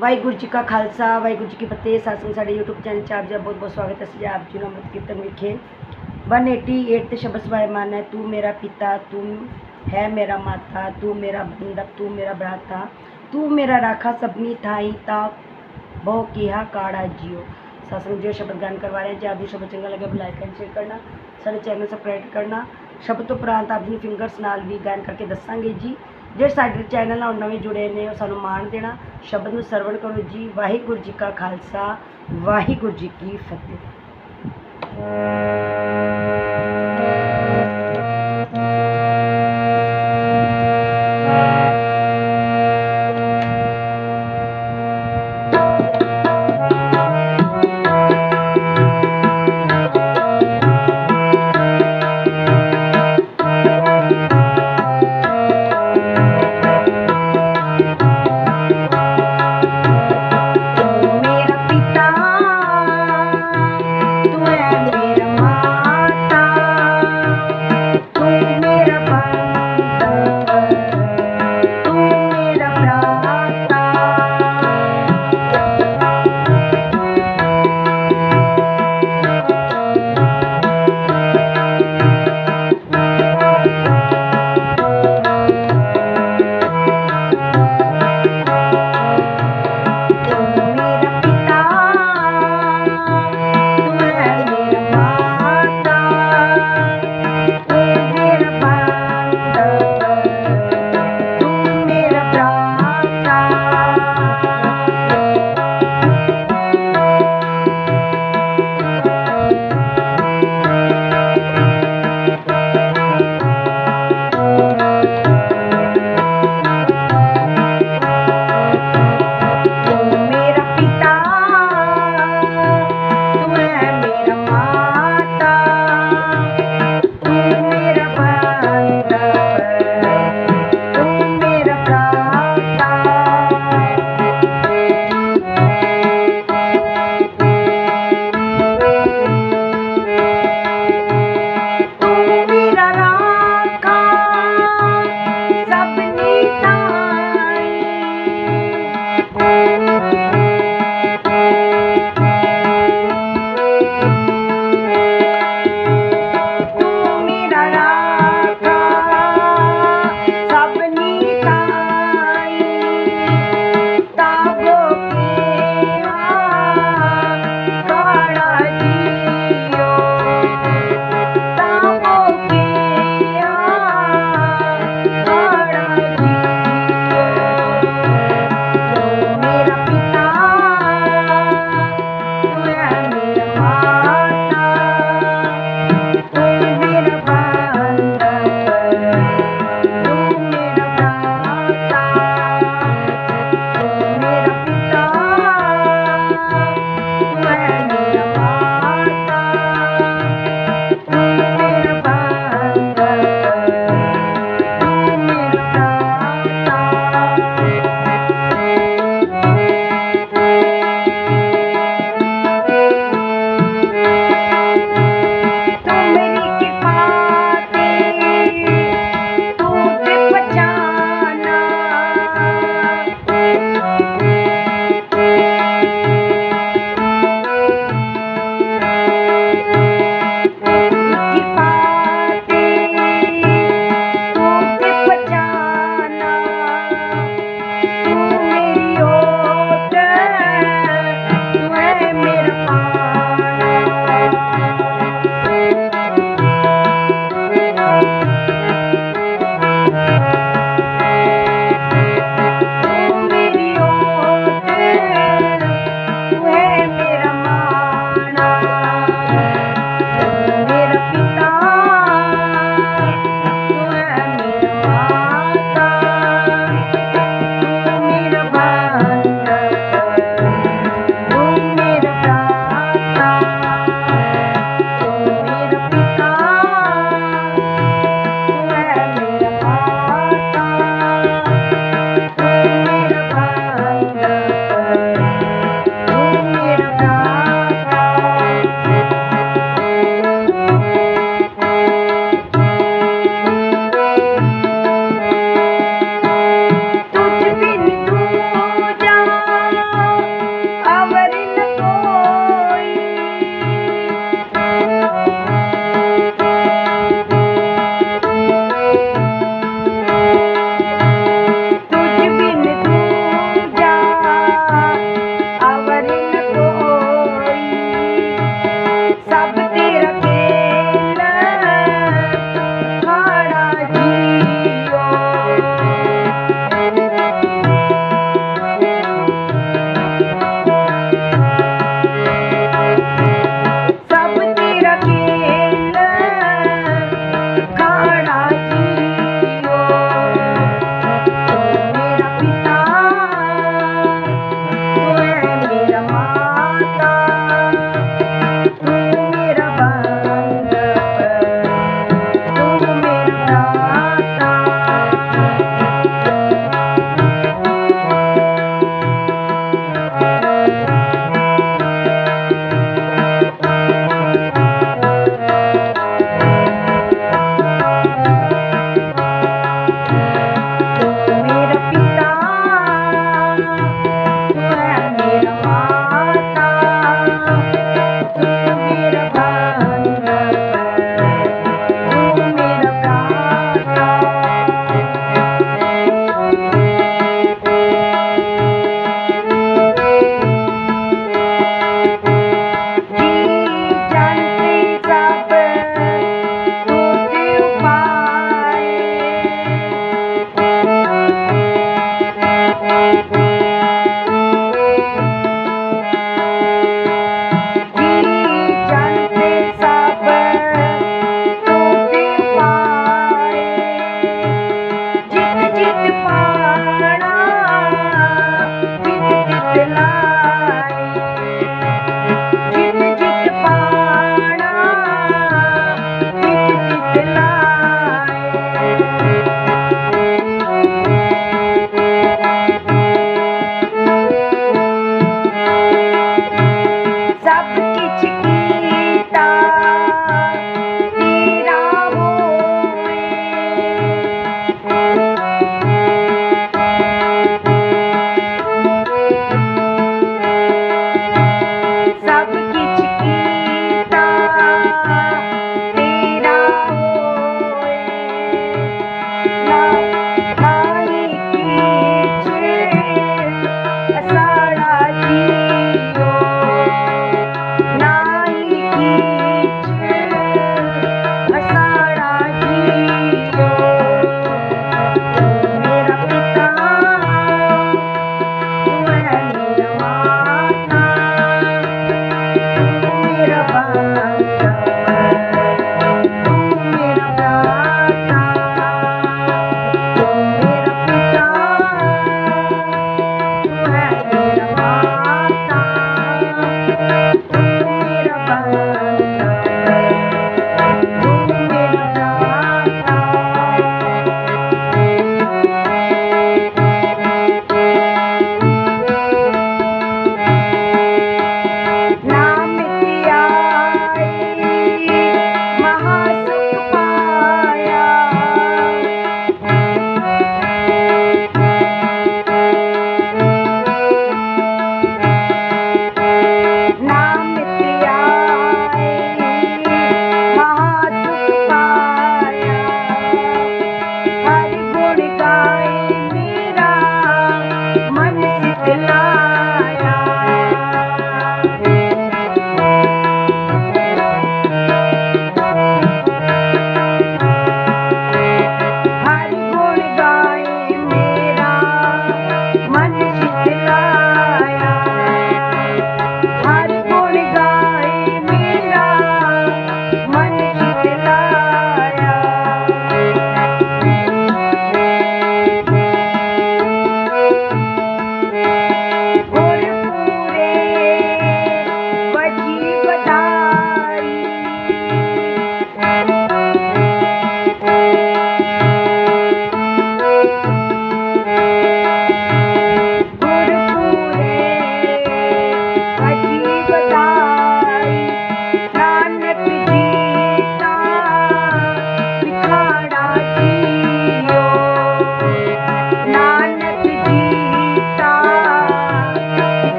ਵਾਹਿਗੁਰੂ ਜੀ ਕਾ ਖਾਲਸਾ ਵਾਹਿਗੁਰੂ ਜੀ ਕੀ ਫਤਿਹ ਸਾਸਨ ਸਾਡੇ YouTube channel 'ਚ ਆਪ ਜੀ ਦਾ ਬਹੁਤ ਬਹੁਤ ਸਵਾਗਤ ਹੈ ਅਸੀਂ ਆਪ ਜੀ ਨੂੰ ਅੰਮ੍ਰਿਤ ਕੀਰਤਨ ਵਿਖੇ 188 ਤੇ ਸ਼ਬਦ ਸਵਾਇਮਾਨ ਹੈ ਤੂੰ ਮੇਰਾ ਪਿਤਾ ਤੂੰ ਹੈ ਮੇਰਾ ਮਾਤਾ ਤੂੰ ਮੇਰਾ ਬੰਦਕ ਤੂੰ ਮੇਰਾ ਭਰਾਤਾ ਤੂੰ ਮੇਰਾ ਰਾਖਾ ਸਭਨੀ ਥਾਈ ਤਾ ਬਹੁ ਕੀਹਾ ਕਾੜਾ ਜਿਓ ਸਤਸੰਗ ਜੋ ਸ਼ਬਦ ਗਾਨ ਕਰਵਾ ਰਹੇ ਹਾਂ ਜੇ ਆਪ ਜੀ ਸ਼ਬਦ ਚੰਗਾ ਲੱਗੇ ਤਾਂ ਲਾਈਕ ਐਂਡ ਸ਼ੇਅਰ ਕਰਨਾ ਸਾਡੇ ਚੈਨਲ ਨੂੰ ਸਬਸਕ੍ਰਾਈਬ ਕਰਨਾ ਸ਼ਬਦ ਤੋਂ ਉਪਰੰਤ ਆਪ ਜੀ ਨੂੰ ਫਿੰਗਰਸ ਨਾਲ ਵੀ ਗਾਇਨ ਕਰਕੇ ਦੱਸਾਂਗੇ ਜੀ ਜਿਹੜੇ ਸਾਡੇ ਚੈਨਲ ਨਾਲ ਨਵੇਂ ਜੁੜੇ ਨੇ, ਉਹ ਸਾਨੂੰ ਮਾਣ ਦੇਣਾ। ਸ਼ਬਦ ਨੂੰ ਸਰਵਣ ਕਰੋ ਜੀ। ਵਾਹਿਗੁਰੂ ਜੀ ਕਾ ਖਾਲਸਾ। ਵਾਹਿਗੁਰੂ ਜੀ ਕੀ ਫਤਿਹ।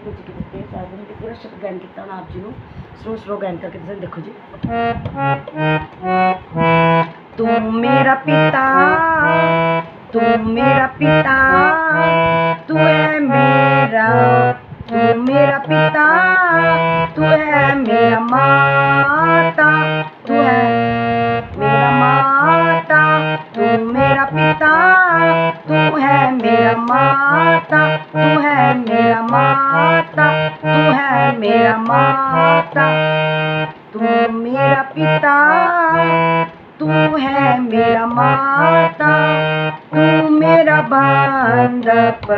ਵਾਹਿਗੁਰੂ ਜੀ ਕੀ ਫਤਿਹ ਸਾਧਨ ਜੀ ਪੂਰਾ ਸ਼ਬਦ ਗਾਇਨ ਕੀਤਾ ਹੁਣ ਆਪ ਜੀ ਨੂੰ ਸਲੋ ਸਲੋ ਗਾਇਨ ਕਰਕੇ ਤੁਸੀਂ ਦੇਖੋ ਜੀ ਤੂੰ ਮੇਰਾ ਪਿਤਾ ਤੂੰ ਮੇਰਾ ਪਿਤਾ ਤੂੰ ਹੈ ਮੇਰਾ ਤੂੰ ਮੇਰਾ ਪਿਤਾ ਤੂੰ ਹੈ ਮੇਰਾ ਮਾਤਾ ਤੂੰ ਹੈ ਮੇਰਾ ਮਾਤਾ मेरा माता, तू है मेरा माता, तू है मेरा माता। तू मेरा पिता, तू है मेरा माता। तू मेरा बांधप,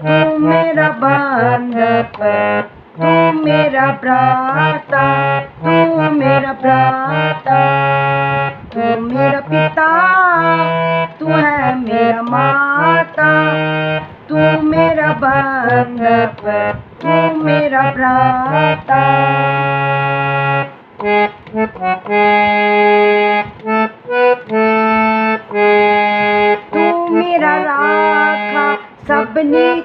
तू मेरा बांधप, तू मेरा प्राता तू मेरा प्राता तू मेरा पिता तू है मेरा माता तू मेरा बंधक तू मेरा भ्राता। तू मेरा राखा सबने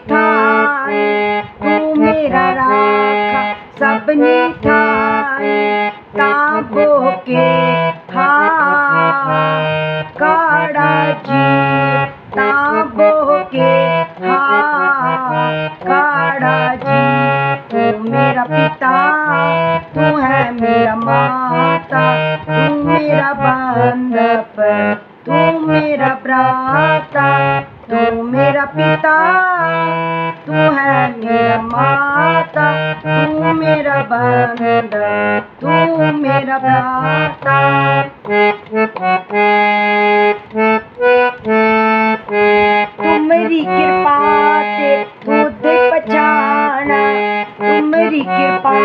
कृपा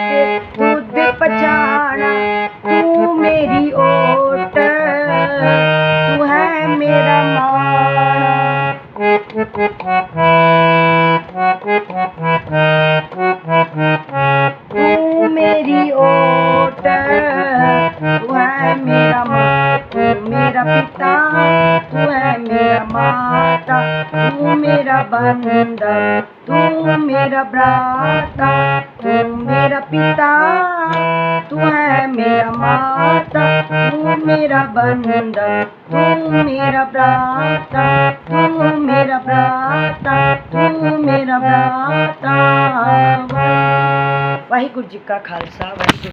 ते खुद पहचाना तू मेरी ओ तू है मेरा माता तू मेरा बंदा तू मेरा भ्राता तू मेरा पिता तू है मेरा माता तू मेरा बंदा तू मेरा भ्राता तू मेरा भ्राता तू मेरा भ्राता वाहिगुरु जी का खालसा वाहिगुरु